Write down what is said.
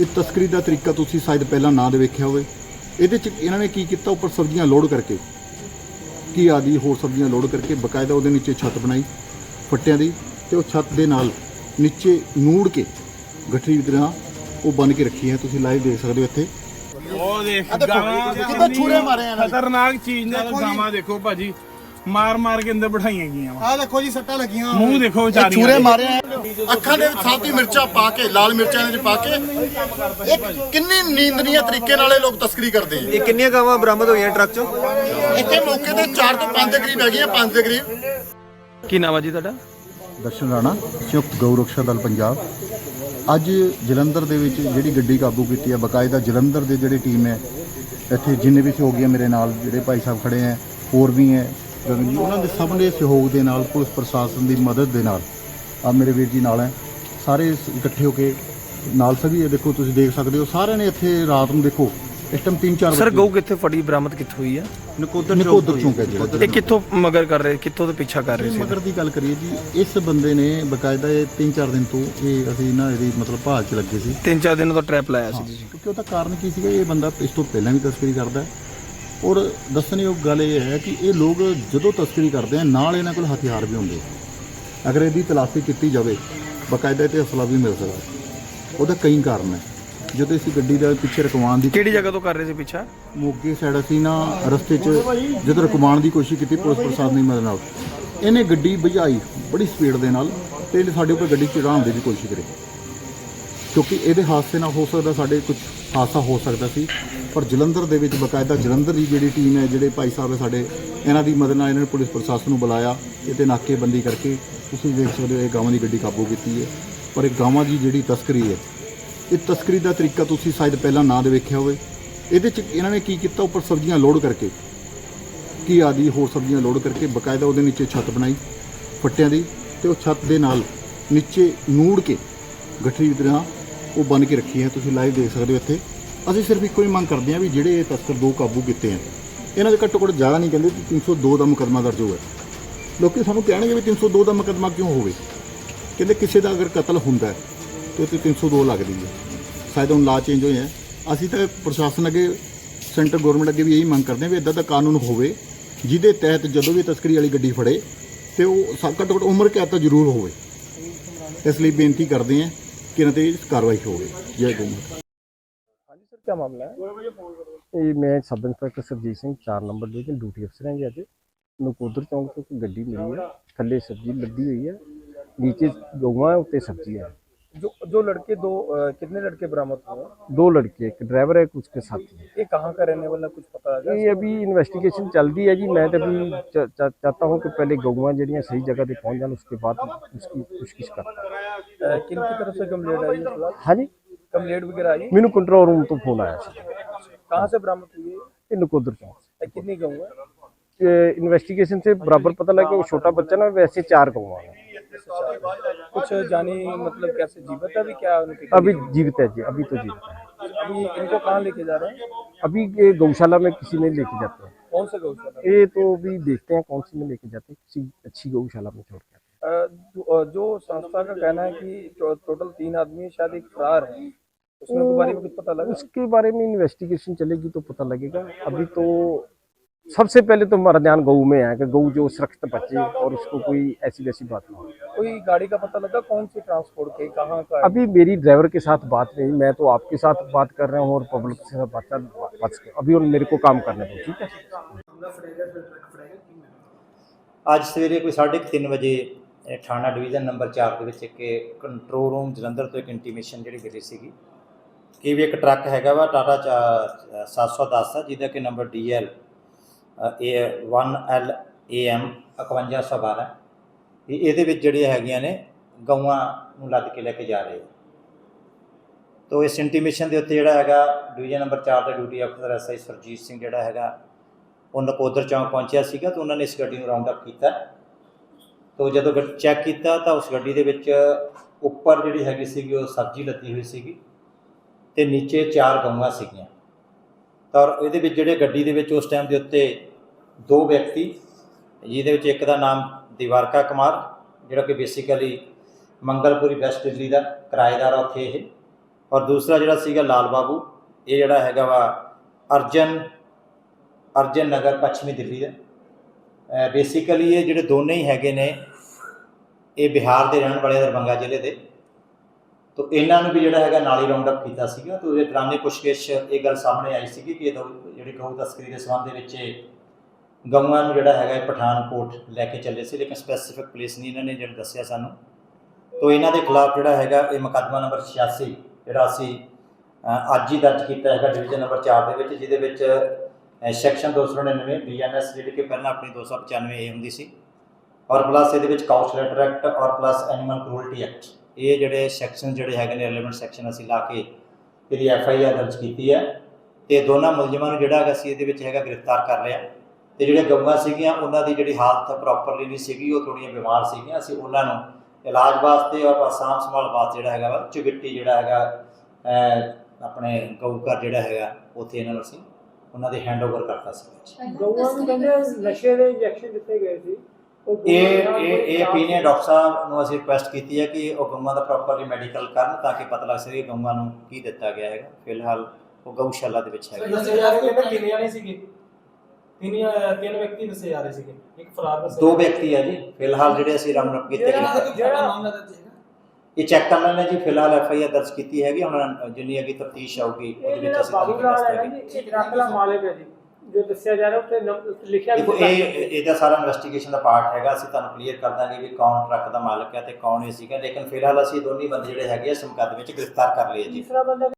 ਇਹ ਤਸਕਰੀ ਦਾ ਤਰੀਕਾ ਤੁਸੀਂ ਸ਼ਾਇਦ ਪਹਿਲਾਂ ਨਾ ਦੇ ਵੇਖਿਆ ਹੋਵੇ। ਇਹਦੇ ਚ ਇਹਨਾਂ ਨੇ ਕੀ ਕੀਤਾ? ਉੱਪਰ ਸਬਜ਼ੀਆਂ ਲੋਡ ਕਰਕੇ ਕੀ ਆਦਿ ਹੋਰ ਸਬਜ਼ੀਆਂ ਲੋਡ ਕਰਕੇ ਬਕਾਇਦਾ ਉਹਦੇ ਨੀਚੇ ਛੱਤ ਬਣਾਈ ਫੱਟਿਆਂ ਦੀ ਤੇ ਉਹ ਛੱਤ ਦੇ ਨਾਲ ਨੀਚੇ ਨੂੜ ਕੇ ਗਠਰੀ ਦੀ ਤਰ੍ਹਾਂ ਉਹ ਬਨ ਕੇ ਰੱਖੀ ਹੈ। ਤੁਸੀਂ ਲਾਈਵ ਦੇਖ ਸਕਦੇ ਹੋ ਇੱਥੇ। ਉਹ ਦੇਖ ਗਾਵਾਂ ਕਿੱਦਾਂ ਛੁਰੇ ਮਾਰੇ ਇਹਨਾਂ ਨੇ। ਖਤਰਨਾਕ ਚੀਜ਼ ਨੇ ਗਾਵਾਂ ਦੇਖੋ ਭਾਜੀ। ਮਾਰ ਮਾਰ ਕੇ ਅੰਦਰ ਬਿਠਾਈਆਂ ਗਈਆਂ ਵਾ। ਆ ਦੇਖੋ ਜੀ ਸੱਟਾਂ ਲੱਗੀਆਂ ਮੂੰਹ ਦੇਖੋ ਵਿਚਾਰੀਆਂ ਛੁਰੇ ਦੇ। ਮਾਰੇ ਆ। ਅੱਖਾਂ ਦੇ ਵਿੱਚ ਸਾਫੀ ਮਿਰਚਾਂ ਪਾ ਕੇ ਲਾਲ ਮਿਰਚਾਂ ਇਹਨਾਂ 'ਚ ਪਾ ਕੇ। ਇੱਕ ਕਿੰਨੀ ਨੀਂਦਨੀय ਤਰੀਕੇ ਨਾਲ ਇਹ ਲੋਕ ਤਸਕਰੀ ਕਰਦੇ ਆ। ਇਹ ਕਿੰਨੀਆਂ ਗਾਵਾਂ ਬਰਾਮਦ ਹੋਈਆਂ ਟਰੱਕ ਚੋਂ? ਇੱਥੇ ਮੌਕੇ ਤੇ 4 ਤੋਂ 5 ਦੇ ਕਰੀਬ ਹੈਗੀਆਂ 5 ਦੇ ਕਰੀਬ। ਕੀ ਨਾਮ ਹੈ ਜੀ ਤੁਹਾਡਾ? ਦਰਸ਼ਨ ਰਾਣਾ ਸੰਯੁਕਤ ਗਊ ਰਕਸ਼ਾ ਦਲ ਪੰਜਾਬ। ਅੱਜ ਜਲੰਧਰ ਦੇ ਵਿੱਚ ਜਿਹੜੀ ਗੱਡੀ ਕਾਬੂ ਕੀਤੀ ਹੈ ਬਕਾਇਦਾ ਜਲੰਧਰ ਦੇ ਜਿਹੜੀ ਟੀਮ ਹੈ ਇੱਥੇ ਜਿੰਨੇ ਵੀ ਸਹਿਯੋਗੀ ਹੈ ਮੇਰੇ ਨਾਲ ਜਿਹੜੇ ਭਾਈ ਸਾਹਿਬ ਖੜੇ ਹੈ ਹੋਰ ਵੀ ਹੈ। ਗਗਨ ਜੀ। ਉਹਨਾਂ ਦੇ ਸਭ ਦੇ ਸਹਿਯੋਗ ਦੇ ਨਾਲ ਪੁਲਿਸ ਪ੍ਰਸ਼ਾਸਨ ਦੀ ਮਦਦ ਦੇ ਨਾਲ। ਆ ਮੇਰੇ ਵੀਰ ਜੀ ਨਾਲ ਹੈ। ਸਾਰੇ ਇਕੱਠੇ ਹੋ ਕੇ ਨਾਲ ਸਭੀ ਇਹ ਦੇਖੋ ਤੁਸੀਂ ਦੇਖ ਸਕਦੇ ਹੋ ਸਾਰਿਆਂ ਨੇ ਇੱਥੇ ਰਾਤ ਨੂੰ ਦੇਖੋ ਇਸ ਟਾਈਮ 3-4 ਸਰ ਗਊ ਕਿੱਥੇ ਫੜੀ ਬਰਾਮਦ ਕਿੱਥੋਂ ਹੋਈ ਆ? ਨਕੋਦਰ ਨਕੋਦਰ ਚੌਂਕ ਹੈ ਜਿਹੜਾ ਇਹ ਕਿੱਥੋਂ ਮਗਰ ਕਰ ਰਹੇ ਕਿੱਥੋਂ ਤੋਂ ਪਿੱਛਾ ਕਰ ਰਹੇ ਸੀ? ਮਗਰ ਦੀ ਗੱਲ ਕਰੀਏ ਜੀ ਇਸ ਬੰਦੇ ਨੇ ਬਕਾਇਦਾ ਇਹ 3-4 ਦਿਨ ਤੋਂ ਇਹ ਅਸੀਂ ਨਾ ਇਹਦੀ ਮਤਲਬ ਭਾਲ 'ਚ ਲੱਗੇ ਸੀ। ਤਿੰਨ ਚਾਰ ਦਿਨਾਂ ਤੋਂ ਟ੍ਰੈਪ ਲਾਇਆ ਸੀ ਕਿਉਂਕਿ ਉਹਦਾ ਕਾਰਨ ਕੀ ਸੀਗਾ? ਇਹ ਬੰਦਾ ਇਸ ਤੋਂ ਪਹਿਲਾਂ ਵੀ ਤਸਕਰੀ ਕਰਦਾ ਹੈ। ਔਰ ਦੱਸਣਯੋਗ ਗੱਲ ਇਹ ਹੈ ਕਿ ਇਹ ਲੋਕ ਜਦੋਂ ਤਸਕਰੀ ਕਰਦੇ ਆ ਨਾਲ ਇਹਨਾਂ ਕੋਲ ਹਥਿਆਰ ਵੀ ਹੁੰਦੇ ਆ। ਅਗਰ ਇਹਦੀ ਤਲਾਸ਼ੀ ਕੀਤੀ ਜਾਵੇ ਬਕਾਇਦਾ ਤੇ ਅਸਲਾ ਵੀ ਮਿਲ ਸਕਦਾ। ਉਹਦਾ ਕਈ ਕਾਰਨ ਹੈ। ਜਦੋਂ ਅਸੀਂ ਗੱਡੀ ਦਾ ਪਿੱਛੇ ਰਕਵਾਉਣ ਦੀ ਕਿਹੜੀ ਜਗ੍ਹਾ ਤੋਂ ਕਰ ਰਹੇ ਸੀ ਪਿੱਛਾ? ਮੋਗੇ ਸਾਈਡ ਅਸੀਂ ਨਾ ਰਸਤੇ 'ਚ ਜਦੋਂ ਰੁਕਵਾਉਣ ਦੀ ਕੋਸ਼ਿਸ਼ ਕੀਤੀ ਪੁਲਿਸ ਪ੍ਰਸ਼ਾਸਨ ਦੀ ਮਦਦ ਨਾਲ। ਇਹਨੇ ਗੱਡੀ ਭਜਾਈ ਬੜੀ ਸਪੀਡ ਦੇ ਨਾਲ ਤੇ ਸਾਡੇ ਉੱਪਰ ਗੱਡੀ ਚੜਾਉਣ ਦੀ ਵੀ ਕੋਸ਼ਿਸ਼ ਕਰੀ। ਕਿਉਂਕਿ ਇਹਦੇ ਹਾਦਸੇ ਨਾਲ ਹੋ ਸਕਦਾ ਸਾਡੇ ਕੁਝ ਹਾਦਸਾ ਹੋ ਸਕਦਾ ਸੀ। ਪਰ ਜਲੰਧਰ ਦੇ ਵਿੱਚ ਬਕਾਇਦਾ ਜਲੰਧਰ ਦੀ ਜਿਹੜੀ ਟੀਮ ਹੈ, ਜਿਹੜੇ ਭਾਈ ਸਾਹਿਬ ਹੈ ਸਾਡੇ, ਇਹਨਾਂ ਦੀ ਮਦਦ ਨਾਲ ਇਹਨਾਂ ਨੇ ਪੁਲਿਸ ਪ੍ਰਸ਼ਾਸਨ ਨੂੰ ਬੁਲਾਇਆ ਇਹਤੇ ਨਾਕੇਬੰਦੀ ਕਰਕੇ ਤੁਸੀਂ ਦੇਖ ਸਕਦੇ ਹੋ ਇਹ ਗਾਵਾਂ ਦੀ ਗੱਡੀ ਕਾਬੂ ਕੀਤੀ ਹੈ। ਪਰ ਇਹ ਗਾਵਾਂ ਦੀ ਜਿਹੜੀ ਤਸਕਰੀ ਹੈ, ਇਹ ਤਸਕਰੀ ਦਾ ਤਰੀਕਾ ਤੁਸੀਂ ਸ਼ਾਇਦ ਪਹਿਲਾਂ ਨਾ ਦੇ ਵੇਖਿਆ ਹੋਵੇ। ਇਹਦੇ ਚ ਇਹਨਾਂ ਨੇ ਕੀ ਕੀਤਾ? ਉੱਪਰ ਸਬਜ਼ੀਆਂ ਲੋਡ ਕਰਕੇ, ਕੀ ਆਦਿ ਹੋਰ ਸਬਜ਼ੀਆਂ ਲੋਡ ਕਰਕੇ ਬਕਾਇਦਾ ਉਹਦੇ ਨੀਚੇ ਛੱਤ ਬਣਾਈ, ਫੱਟਿਆਂ ਦੀ ਤੇ ਉਹ ਛੱਤ ਦੇ ਨਾਲ ਨੀਚੇ ਨੂੜ ਕੇ, ਗਠਰੀ ਦੀ ਤਰ੍ਹਾਂ ਉਹ ਬਨ ਕੇ ਰੱਖੀ ਹੈ, ਤੁਸੀਂ ਲਾਈਵ ਦੇਖ ਸਕਦੇ ਹੋ ਇੱਥੇ। ਅਸੀਂ ਸਿਰਫ ਇੱਕੋ ਹੀ ਮੰਗ ਕਰਦੇ ਹਾਂ ਵੀ ਜਿਹੜੇ ਇਹ ਤਸਕਰ ਦੋ ਕਾਬੂ ਕੀਤੇ ਆ ਇਹਨਾਂ ਦੇ ਘੱਟੋ ਘੱਟ ਜ਼ਿਆਦਾ ਨਹੀਂ ਕਹਿੰਦੇ ਕਿ 302 ਦਾ ਮੁਕੱਦਮਾ ਦਰਜ ਹੋਇਆ। ਲੋਕੀ ਸਾਨੂੰ ਕਹਿਣਗੇ ਵੀ 302 ਦਾ ਮੁਕੱਦਮਾ ਕਿਉਂ ਹੋਵੇ? ਕਹਿੰਦੇ ਕਿਸੇ ਦਾ ਅਗਰ ਕਤਲ ਹੁੰਦਾ ਹੈ, ਤੇ ਉੱਤੇ 302 ਲੱਗਦੀ ਹੈ। ਸ਼ਾਇਦ ਹੁਣ ਲਾ ਚੇਂਜ ਹੋਏ ਹੈ। ਅਸੀਂ ਤਾਂ ਪ੍ਰਸ਼ਾਸਨ ਅੱਗੇ ਸੈਂਟਰ ਗਵਰਨਮੈਂਟ ਅੱਗੇ ਵੀ ਇਹੀ ਮੰਗ ਕਰਦੇ ਹਾਂ ਵੀ ਇਦਾਂ ਦਾ ਕਾਨੂੰਨ ਹੋਵੇ, ਜਿਹਦੇ ਤਹਿਤ ਜਦੋਂ ਵੀ ਤਸਕਰੀ ਵਾਲੀ ਗੱਡੀ ਫੜੇ, ਤੇ ਉਹ ਸਭ ਘੱਟੋ ਘੱਟ ਉਮਰ ਕੈਦ ਤਾਂ ਜ਼ਰੂਰ ਹੋਵੇ। ਇਸ ਲਈ ਬੇਨਤੀ ਕਰਦੇ ਹਾਂ ਕਿ ਇਹਨਾਂ ਤੇ ਕਾਰਵਾਈ ਹੋਵੇ ਜੈ ਗਊ ਮਾਤਾ ਹਾਂਜੀ ਸਰ ਕੀ ਮਾਮਲਾ ਹੈ ਇਹ ਮੈਂ sub inspector Surjit Singh 4 number division duty ਅਫਸਰ ਹਾਂ ਜੀ ਅੱਜ ਨਕੋਦਰ ਚੌਂਕ ਤੋਂ ਇੱਕ ਗੱਡੀ ਮਿਲੀ ਹੈ ਥੱਲੇ ਸਬਜ਼ੀ ਲੱਦੀ ਹੋਈ ਹੈ ਨੀਚੇ ਗਊਆਂ ਉੱਤੇ ਸਬਜ਼ੀ है जो जो लड़के दो अ, कितने लड़के बरामद हुए दो लड़के एक ड्राइवर है कुछ के साथी है ये कहाँ का रहने वाला कुछ पता है ये अभी इन्वेस्टिगेशन चल रही है जी मैं तो अभी च- च- चाहता हूँ कि पहले गौवां जड़ियाँ सही जगह पे पहुँच जान उसके बाद उसकी पुछगिछ करता तरफ़ से कंप्लेंट आई है फ़िलहाल? हाँ जी। कंप्लेंट वगैरह आई? मैनू कंट्रोल रूम तो फ़ोन आया ਸੀ कहाँ से बरामद हुई है ये? कितनी गऊ है इन्वेस्टिगेशन से बराबर पता लगा कि वो छोटा बच्चा ना वैसे चार गौवां हैं। कुछ जानी मतलब कैसे जीवित है अभी? क्या उनकी अभी जीवित है जी अभी तो जीवित है। अभी इनको कहाँ लेके जा रहे हैं? अभी ये गौशाला में किसी ने लेके जाते हैं। कौन सा गौशाला? ये तो अभी देखते हैं कौन सी में लेके जाते हैं किसी अच्छी गौशाला में छोड़ के आते हैं। जो संस्था का कहना है कि टोटल तीन आदमी शायद एक फरार है। उसमें के बारे में कुछ पता लगा? उसके बारे में इन्वेस्टिगेशन चलेगी तो पता लगेगा। अभी तो सबसे पहले तो हमारा ध्यान गऊ में है कि गऊ जो सुरक्षित बचे और उसको कोई ऐसी वैसी बात ना हो। कोई गाड़ी का पता लगा कौन सी ट्रांसपोर्ट के कहाँ का अभी मेरी ड्राइवर के साथ बात नहीं मैं तो आपके साथ बात कर रहा हूँ और पब्लिक के साथ बात कर बात अभी और मेरे को काम करने दो ठीक है? आज सवेरे कोई साढ़े तीन बजे ਇਹ ਥਾਣਾ ਡਿਵੀਜ਼ਨ ਨੰਬਰ 4 ਦੇ ਵਿੱਚ ਇੱਕ ਕੰਟਰੋਲ ਰੂਮ ਜਲੰਧਰ ਤੋਂ ਇੱਕ ਇੰਟੀਮੇਸ਼ਨ ਜਿਹੜੀ ਮਿਲੀ ਸੀਗੀ। ਕਿ ਵੀ ਇੱਕ ਟਰੱਕ ਹੈਗਾ ਵਾ ਟਾਟਾ ਚਾ- 710 ਆ, ਜਿਹਦਾ ਕਿ ਨੰਬਰ DL ਇਹ 1L AM 5112 ਇਹ, ਇਹਦੇ ਵਿੱਚ ਜਿਹੜੀਆਂ ਹੈਗੀਆਂ ਨੇ, ਗਊਆਂ ਨੂੰ ਲੱਦ ਕੇ ਲੈ ਕੇ ਜਾ ਰਹੇ ਆ। ਤੋ ਇਸ ਇੰਟੀਮੇਸ਼ਨ ਦੇ ਉੱਤੇ ਜਿਹੜਾ ਹੈਗਾ, ਡਿਵੀਜ਼ਨ ਨੰਬਰ 4 ਦੇ ਡਿਊਟੀ ਅਫਸਰ ਐਸਆਈ ਸਰਜੀਤ ਸਿੰਘ ਜਿਹੜਾ ਹੈਗਾ, ਉਹ ਨਕੋਦਰ ਚੌਂਕ ਪਹੁੰਚਿਆ ਸੀਗਾ, ਤਾਂ ਉਹਨਾਂ ਨੇ ਇਸ ਗੱਡੀ ਨੂੰ ਰਾਉਂਡ ਅਪ ਕੀਤਾ। ਤੋ ਜਦੋਂ ਚੈੱਕ ਕੀਤਾ ਤਾਂ ਉਸ ਗੱਡੀ ਦੇ ਵਿੱਚ ਉੱਪਰ ਜਿਹੜੀ ਹੈਗੀ ਸੀਗੀ ਉਹ ਸਬਜ਼ੀ ਲੱਦੀ ਹੋਈ ਸੀਗੀ ਤੇ ਨੀਚੇ ਚਾਰ ਗਊਆਂ ਸੀਗੀਆਂ। ਤਾਂ ਔਰ ਇਹਦੇ ਵਿੱਚ ਜਿਹੜੇ ਗੱਡੀ ਦੇ ਵਿੱਚ ਉਸ ਟਾਈਮ ਦੇ ਉੱਤੇ ਦੋ ਵਿਅਕਤੀ, ਜਿਹਦੇ ਵਿੱਚ ਇੱਕ ਦਾ ਨਾਮ ਦਿਵਾਰਕਾ ਕੁਮਾਰ, ਜਿਹੜਾ ਕਿ ਬੇਸਿਕਲੀ ਮੰਗਲਪੁਰੀ ਵੈਸਟ ਦਿੱਲੀ ਦਾ ਕਿਰਾਏਦਾਰ ਆ ਉੱਥੇ ਇਹ, ਔਰ ਦੂਸਰਾ ਜਿਹੜਾ ਸੀਗਾ ਲਾਲ ਬਾਬੂ, ਇਹ ਜਿਹੜਾ ਹੈਗਾ ਵਾ ਅਰਜਨ ਅਰਜਨ ਨਗਰ ਪੱਛਮੀ ਦਿੱਲੀ ਦਾ। ਬੇਸਿਕਲੀ ਇਹ ਜਿਹੜੇ ਦੋਨੇ ਹੀ ਹੈਗੇ ਨੇ, ਇਹ ਬਿਹਾਰ ਦੇ ਰਹਿਣ ਵਾਲੇ ਦਰਭੰਗਾ ਜ਼ਿਲ੍ਹੇ ਦੇ। ਤੋ ਇਹਨਾਂ ਨੂੰ ਵੀ ਜਿਹੜਾ ਹੈਗਾ ਨਾਲੀ ਰਾਉਂਡ ਅਪ ਕੀਤਾ ਸੀਗਾ। ਤੋ ਇਹ ਦੌਰਾਨੇ ਪੁੱਛਗਿੱਛ, ਇਹ ਗੱਲ ਸਾਹਮਣੇ ਆਈ ਸੀਗੀ ਕਿ ਇਹ ਦੋ ਜਿਹੜੇ ਗਊ ਤਸਕਰੀ ਦੇ ਸੰਬੰਧ ਦੇ ਵਿੱਚ ਇਹ ਗਊਆਂ ਨੂੰ ਜਿਹੜਾ ਹੈਗਾ ਪਠਾਨਕੋਟ ਲੈ ਕੇ ਚੱਲੇ ਸੀ, ਲੇਕਿਨ ਸਪੈਸੀਫਿਕ ਪਲੇਸ ਨਹੀਂ ਇਹਨਾਂ ਨੇ ਜਿਹੜਾ ਦੱਸਿਆ ਸਾਨੂੰ। ਤੋ ਇਹਨਾਂ ਦੇ ਖਿਲਾਫ ਜਿਹੜਾ ਹੈਗਾ ਇਹ ਮੁਕੱਦਮਾ ਨੰਬਰ 86 ਜਿਹੜਾ ਅਸੀਂ ਅੱਜ ਹੀ ਦਰਜ ਕੀਤਾ ਹੈਗਾ ਡਿਵੀਜ਼ਨ ਨੰਬਰ 4 ਦੇ ਵਿੱਚ, ਜਿਹਦੇ ਵਿੱਚ ਸੈਕਸ਼ਨ 299 ਬੀਐਨਐਸ ਜਿਹੜੀ ਕਿ ਪਹਿਲਾਂ ਆਪਣੀ 295 ਏ ਹੁੰਦੀ ਸੀ ਔਰ ਪਲੱਸ ਇਹਦੇ ਵਿੱਚ ਕਾਊਚ ਲੈਟਰ ਐਕਟ ਔਰ ਪਲੱਸ ਐਨੀਮਲ ਕਰੂਲਟੀ ਐਕਟ ਇਹ ਜਿਹੜੇ ਸੈਕਸ਼ਨ ਜਿਹੜੇ ਹੈਗੇ ਨੇ ਰਿਲੇਵੈਂਟ ਸੈਕਸ਼ਨ ਅਸੀਂ ਲਾ ਕੇ ਇਹਦੀ ਐਫ ਆਈ ਆਰ ਦਰਜ ਕੀਤੀ ਹੈ ਤੇ ਦੋਨਾਂ ਮੁਲਜ਼ਮਾਂ ਨੂੰ ਜਿਹੜਾ ਹੈਗਾ ਅਸੀਂ ਇਹਦੇ ਵਿੱਚ ਹੈਗਾ ਗ੍ਰਿਫਤਾਰ ਕਰ ਲਿਆ ਤੇ ਜਿਹੜੇ ਗਊਆਂ ਸੀਗੀਆਂ ਉਹਨਾਂ ਦੀ ਜਿਹੜੀ ਹਾਲਤ ਪ੍ਰੋਪਰਲੀ ਨਹੀਂ ਸੀਗੀ, ਉਹ ਥੋੜੀਆਂ ਬਿਮਾਰ ਸੀਗੀਆਂ, ਅਸੀਂ ਉਹਨਾਂ ਨੂੰ ਇਲਾਜ ਵਾਸਤੇ ਔਰ ਸਾਂਭ ਸੰਭਾਲ ਵਾਸਤੇ ਜਿਹੜਾ ਹੈਗਾ ਵਾ ਚੁਗਿੱਟੀ ਜਿਹੜਾ ਹੈਗਾ ਆਪਣੇ ਗਊ ਘਰ ਜਿਹੜਾ ਹੈਗਾ, ਉੱਥੇ ਇਹਨਾਂ ਨੂੰ ਅਸੀਂ ਉਹਨਾਂ ਦੇ ਹੈਂਡਓਵਰ ਕਰਤਾ ਸੀ। ਗਊਆਂ ਨੂੰ ਕਹਿੰਦੇ ਨਸ਼ੇ ਦੇ ਇੰਜੈਕਸ਼ਨ ਦਿੱਤੇ ਗਏ ਸੀ। ਉਹ ਇਹ ਇਹ ਇਹ opinion ਡਾਕਟਰ ਸਾਹਿਬ ਨੂੰ ਅਸੀਂ ਰਿਕੁਐਸਟ ਕੀਤੀ ਹੈ ਕਿ ਉਹ ਗਊਆਂ ਦਾ ਪ੍ਰੋਪਰਲੀ ਮੈਡੀਕਲ ਕਰਨ ਤਾਂ ਕਿ ਪਤਾ ਲੱਗ ਸਕੇ ਗਊਆਂ ਨੂੰ ਕੀ ਦਿੱਤਾ ਗਿਆ ਹੈਗਾ। ਫਿਲਹਾਲ ਉਹ ਗਊਸ਼ਾਲਾ ਦੇ ਵਿੱਚ ਹੈਗਾ। ਦੱਸੇ ਜਾ ਰਹੇ ਨੇ ਕਿੰਨੇ ਜਾਣੇ ਸੀਗੇ। ਤਿੰਨ ਤਿੰਨ ਵਿਅਕਤੀ ਦੱਸੇ ਜਾ ਰਹੇ ਸੀਗੇ। ਇੱਕ ਫਰਾਰ ਦੱਸਿਆ ਦੋ ਵਿਅਕਤੀ ਹੈ ਜੀ। ਫਿਲਹਾਲ ਜਿਹੜੇ ਅਸੀਂ ਅਪ ਕੀਤੇ ਜਿਹੜਾ- ਗਏ ਜਿਹੜਾ- ਮਾਮਲਾ ਹੈਗਾ ਇਹ ਚੈੱਕ ਕਰ ਲੈਣਾ ਜੀ। ਫਿਲਹਾਲ ਐਫ ਆਈ ਆਰ ਦਰਜ ਕੀਤੀ ਹੈਗੀ। ਹੁਣ ਜਿੰਨੀ ਅੱਗੇ ਤਫਤੀਸ਼ ਆਊਗੀ ਉਹਦੇ ਵਿੱਚ ਅਸੀਂ ਤੁਹਾਨੂੰ ਦੱਸਾਂਗੇ ਜੀ ਇਹ ਟਰੱਕ ਦਾ ਮਾਲਕ ਹੈ ਜੀ ਜੋ ਦੱਸਿਆ ਜਾ ਰਿਹਾ ਉੱਤੇ ਲਿਖਿਆ ਵੀ ਦੇਖੋ ਇਹ। ਇਹਦਾ ਸਾਰਾ ਇਨਵੈਸਟੀਗੇਸ਼ਨ ਦਾ ਪਾਰਟ ਹੈਗਾ। ਅਸੀਂ ਤੁਹਾਨੂੰ ਕਲੀਅਰ ਕਰ ਦਾਂਗੇ ਵੀ ਕੌਣ ਟਰੱਕ ਦਾ ਮਾਲਕ ਹੈ ਤੇ ਕੌਣ ਇਹ ਸੀਗਾ। ਲੇਕਿਨ ਫਿਲਹਾਲ ਅਸੀਂ ਦੋਨੇ ਬੰਦੇ ਜਿਹੜੇ ਹੈਗੇ ਆ ਇਸ ਮੁਕੱਦਮੇ ਵਿੱਚ ਗ੍ਰਿਫਤਾਰ ਕਰ ਲਏ ਜੀ।